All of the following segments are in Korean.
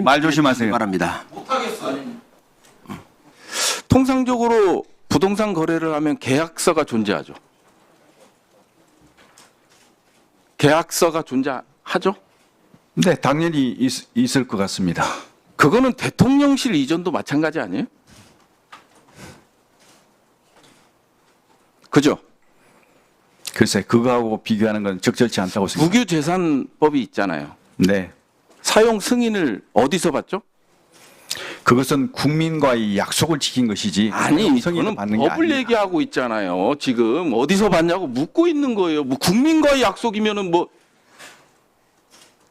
말 조심하세요. 바랍니다. 통상적으로 부동산 거래를 하면 계약서가 존재하죠. 계약서가 존재하죠. 네, 당연히 있, 있을 것 같습니다. 그거는 대통령실 이전도 마찬가지 아니에요? 그죠? 글쎄, 그거하고 비교하는 건 적절치 않다고 생각합니다. 국유재산법이 있잖아요. 네. 사용 승인을 어디서 받죠? 그것은 국민과의 약속을 지킨 것이지 아니, 저는 받는 게 법을 아닙니다. 얘기하고 있잖아요. 지금 어디서 받냐고 묻고 있는 거예요. 뭐 국민과의 약속이면은 뭐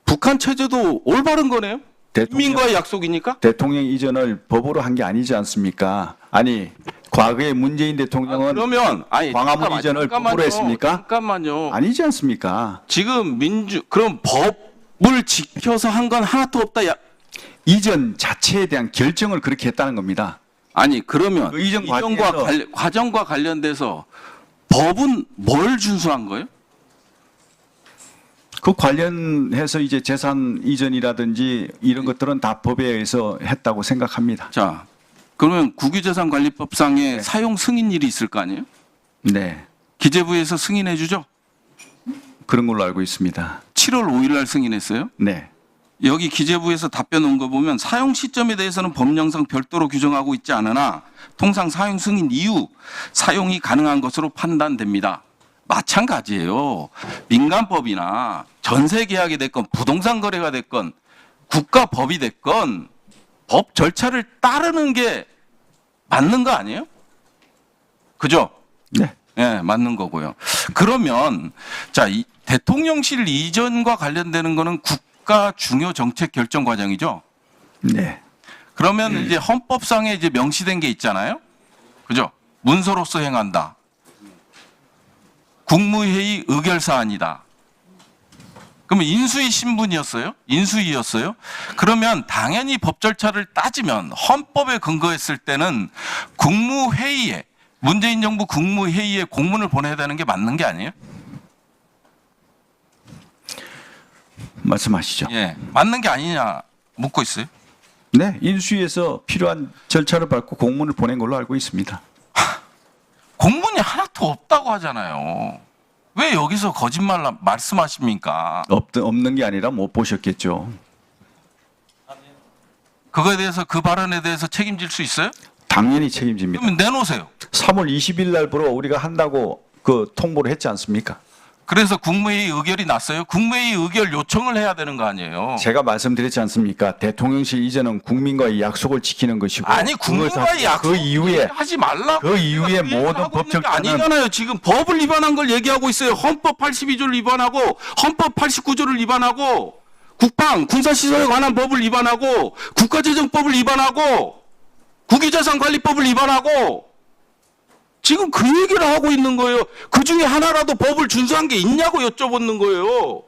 북한 체제도 올바른 거네요. 대통령, 국민과의 약속이니까. 대통령 이전을 법으로 한 게 아니지 않습니까? 아니, 과거에 문재인 대통령은 그러면 아니 광화문 잠깐만요, 이전을 잠깐만요, 법으로 했습니까? 잠깐만요. 아니지 않습니까? 지금 민주 그럼 법 을 지켜서 한 건 하나도 없다. 야. 이전 자체에 대한 결정을 그렇게 했다는 겁니다. 아니 그러면 그 이전 이전과 과정에서- 관, 과정과 관련돼서 법은 뭘 준수한 거예요? 그 관련해서 이제 재산 이전이라든지 이런 것들은 다 법에 의해서 했다고 생각합니다. 자, 그러면 국유재산관리법상에 네. 사용 승인일이 있을 거 아니에요? 네. 기재부에서 승인해 주죠. 그런 걸로 알고 있습니다. 7월 5일 날 승인했어요. 네. 여기 기재부에서 답변 온 거 보면 사용 시점에 대해서는 법령상 별도로 규정하고 있지 않으나 통상 사용 승인 이후 사용이 가능한 것으로 판단됩니다. 마찬가지예요. 민간법이나 전세 계약이 됐건 부동산 거래가 됐건 국가 법이 됐건 법 절차를 따르는 게 맞는 거 아니에요? 그죠? 네. 예, 맞는 거고요. 그러면 자, 이 대통령실 이전과 관련되는 거는 국가 중요 정책 결정 과정이죠. 네. 그러면 이제 헌법상에 이제 명시된 게 있잖아요. 그죠? 문서로서 행한다. 국무회의 의결 사안이다. 그러면 인수위 신분이었어요? 인수위였어요? 그러면 당연히 법 절차를 따지면 헌법에 근거했을 때는 국무회의에 문재인 정부 국무회의에 공문을 보내야 되는 게 맞는 게 아니에요? 말씀하시죠. 예. 맞는 게 아니냐 묻고 있어요. 네. 인수위에서 필요한 절차를 밟고 공문을 보낸 걸로 알고 있습니다. 공문이 하나도 없다고 하잖아요. 왜 여기서 거짓말 말씀하십니까? 없, 없는 게 아니라 못 보셨겠죠. 그거에 대해서 그 발언에 대해서 책임질 수 있어요? 당연히 책임집니다. 그러면 내놓으세요. 3월 20일 날부로 우리가 한다고 그 통보를 했지 않습니까? 그래서 국무회의 의결이 났어요. 국무회의 의결 요청을 해야 되는 거 아니에요. 제가 말씀드렸지 않습니까? 대통령실 이전은 국민과의 약속을 지키는 것이고 아니 국무와의 약속 그 이후에 하지 말라고 그 이후에 모든 법적자는- 아니잖아요. 지금 법을 위반한 걸 얘기하고 있어요. 헌법 82조를 위반하고 헌법 89조를 위반하고 국방 군사시설에 관한 법을 위반하고 국가재정법을 위반하고 국유재산관리법을 위반하고 지금 그 얘기를 하고 있는 거예요. 그 중에 하나라도 법을 준수한 게 있냐고 여쭤보는 거예요.